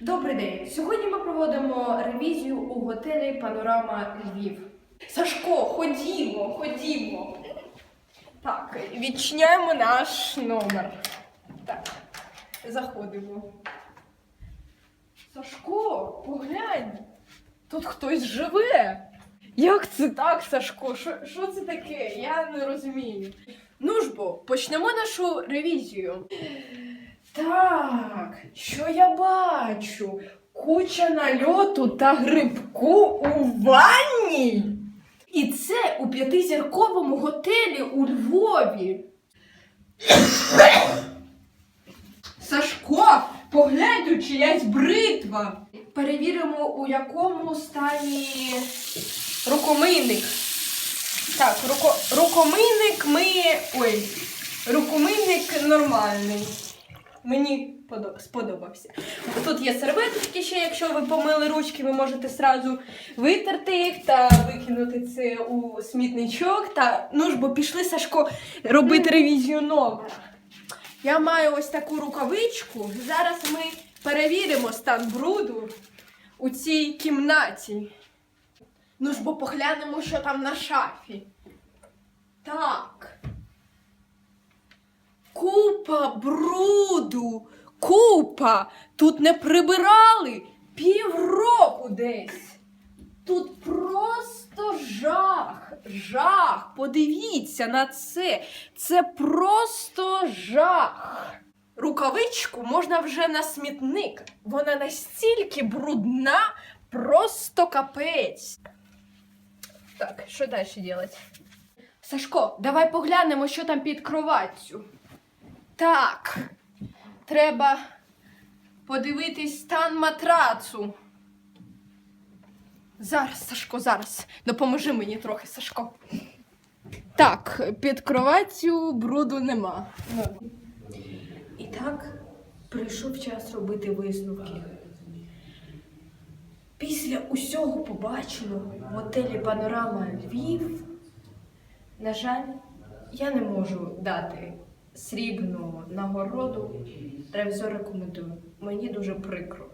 Добрий день. Сьогодні ми проводимо ревізію у готелі Панорама Львів. Сашко, ходімо, ходімо. Так, відчиняємо наш номер. Так, заходимо. Сашко, поглянь, тут хтось живе. Як це так, Сашко? Що, це таке? Я не розумію. Ну ж бо, почнемо нашу ревізію. Так, що я бачу? Куча нальоту та грибку у ванні. І це у п'ятизірковому готелі у Львові. Сашко, поглянь, тут чиясь бритва. Перевіримо, у якому стані рукомийник. Так, руко... рукомийник ми. Ой, рукомийник нормальний. Мені подо- сподобався. Тут є серветочки ще, якщо ви помили ручки, ви можете сразу витерти їх та викинути це у смітничок. Та ну ж бо пішли Сашко робити ревізію номера. Я маю ось таку рукавичку. Зараз ми перевіримо стан бруду у цій кімнаті. Ну ж бо поглянемо, що там на шафі. Так. Купа бруду, купа. Тут не прибирали півроку десь. Тут просто жах, жах. Подивіться на це. Це просто жах. Рукавичку можна вже на смітник. Вона настільки брудна, просто капець. Так, що далі робити? Сашко, давай поглянемо, що там під кроваттю. Так, треба подивитись стан матрацу. Зараз, Сашко, зараз. Допоможи мені трохи, Сашко. Так, під кроваттю бруду нема. І так, прийшов час робити висновки. Після усього побаченого в готелі Панорама Львів, на жаль, я не можу дати срібну нагороду. Ревізор рекомендую. Мені дуже прикро.